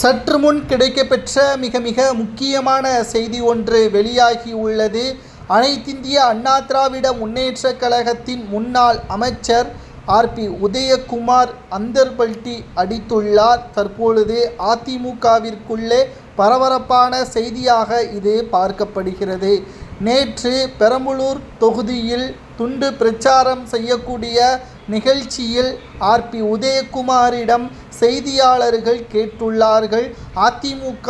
சற்று முன் கிடைக்கப்பெற்ற மிக மிக முக்கியமான செய்தி ஒன்று வெளியாகி உள்ளது. அனைத்திந்திய அண்ணா திராவிட முன்னேற்ற கழகத்தின் முன்னாள் அமைச்சர் ஆர்பி உதயகுமார் அந்தர்பல்டி அடித்துள்ளார். தற்பொழுது அதிமுகவிற்குள்ளே பரபரப்பான செய்தியாக இது பார்க்கப்படுகிறது. நேற்று பெரம்பலூர் தொகுதியில் துண்டு பிரச்சாரம் செய்யக்கூடிய நிகழ்ச்சியில் ஆர்பி உதயகுமாரிடம் செய்தியாளர்கள் கேட்டுள்ளார்கள். அதிமுக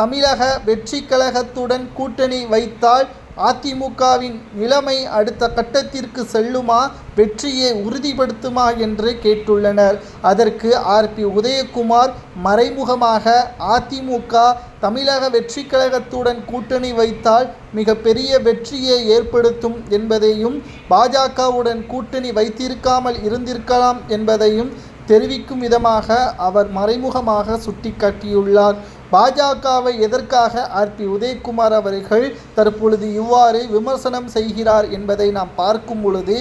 தமிழக வெற்றி கழகத்துடன் கூட்டணி வைத்தால் அதிமுகவின் நிலைமை அடுத்த கட்டத்திற்கு செல்லுமா? வெற்றியை உறுதிப்படுத்துமா என்று கேட்டுள்ளனர். அதற்கு ஆர்பி உதயகுமார் மறைமுகமாக அதிமுக தமிழக வெற்றி கழகத்துடன் கூட்டணி வைத்தால் மிகப்பெரிய வெற்றியை ஏற்படுத்தும் என்பதையும் பாஜகவுடன் கூட்டணி வைத்திருக்காமல் இருந்திருக்கலாம் என்பதையும் தெரிவிக்கும் விதமாக அவர் மறைமுகமாக சுட்டிக்காட்டியுள்ளார். பாஜகவை எதற்காக ஆர்பி உதயகுமார் அவர்கள் தற்பொழுது இவ்வாறு விமர்சனம் செய்கிறார் என்பதை நாம் பார்க்கும் பொழுது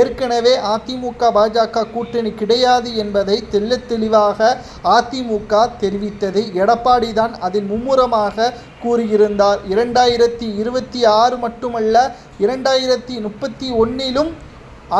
ஏற்கனவே அதிமுக பாஜக கூட்டணி கிடையாது என்பதை தெள்ள தெளிவாக அதிமுக தெரிவித்தது. எடப்பாடி தான் அதில் மும்முரமாக கூறியிருந்தார். இரண்டாயிரத்தி இருபத்தி ஆறு மட்டுமல்ல இரண்டாயிரத்தி முப்பத்தி ஒன்னிலும்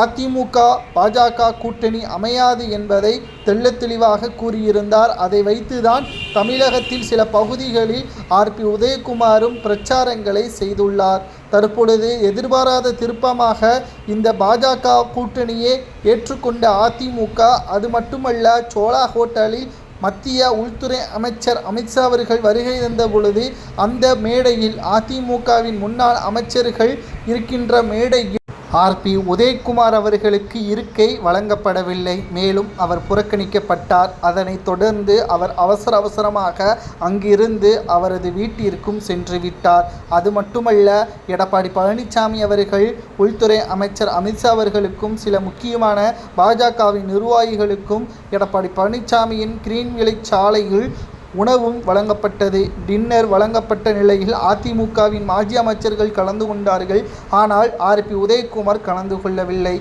அதிமுக பாஜக கூட்டணி அமையாது என்பதை தெள்ள தெளிவாக கூறியிருந்தார். அதை வைத்துதான் தமிழகத்தில் சில பகுதிகளில் ஆர்பி உதயகுமாரும் பிரச்சாரங்களை செய்துள்ளார். தற்பொழுது எதிர்பாராத திருப்பமாக இந்த பாஜக கூட்டணியே ஏற்றுக்கொண்ட அதிமுக அது மட்டுமல்ல சோழா ஹோட்டலில் மத்திய உள்துறை அமைச்சர் அமித்ஷா அவர்கள் வருகை தந்த பொழுது அந்த மேடையில் அதிமுகவின் முன்னாள் அமைச்சர்கள் இருக்கின்ற மேடையில் ஆர்பி உதயகுமார் அவர்களுக்கு இருக்கை வழங்கப்படவில்லை. மேலும் அவர் புறக்கணிக்கப்பட்டார். அதனைத் தொடர்ந்து அவர் அவசர அவசரமாக அங்கிருந்து அவரது வீட்டிற்கும் சென்று விட்டார். அது மட்டுமல்ல எடப்பாடி பழனிசாமி அவர்கள் உள்துறை அமைச்சர் அமித்ஷா அவர்களுக்கும் சில முக்கியமான பாஜகவின் நிர்வாகிகளுக்கும் எடப்பாடி பழனிசாமியின் கிரீன் விலை சாலையில் உணவும் வழங்கப்பட்டது. டின்னர் வழங்கப்பட்ட நிலையில் அதிமுகவின் மாஜி அமைச்சர்கள் கலந்து கொண்டார்கள். ஆனால் ஆர்பி உதயகுமார் கலந்து கொள்ளவில்லை.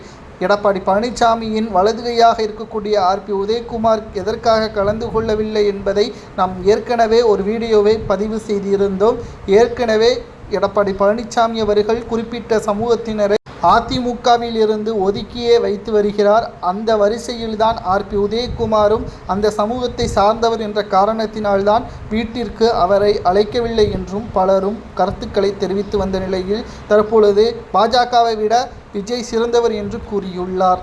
எடப்பாடி பழனிசாமியின் வலதுகையாக இருக்கக்கூடிய ஆர்பி உதயகுமார் எதற்காக கலந்து கொள்ளவில்லை என்பதை நாம் ஏற்கனவே ஒரு வீடியோவை பதிவு செய்திருந்தோம். ஏற்கனவே எடப்பாடி பழனிசாமி அவர்கள் குறிப்பிட்ட சமூகத்தினரை அதிமுகவில் இருந்து ஒதுக்கியே வைத்து வருகிறார். அந்த வரிசையில்தான் ஆர்பி உதயகுமாரும் அந்த சமூகத்தை சார்ந்தவர் என்ற காரணத்தினால்தான் வீட்டிற்கு அவரை அழைக்கவில்லை என்றும் பலரும் கருத்துக்களை தெரிவித்து வந்த நிலையில் தற்பொழுது பாஜகவை விட விஜய் சிறந்தவர் என்று கூறியுள்ளார்.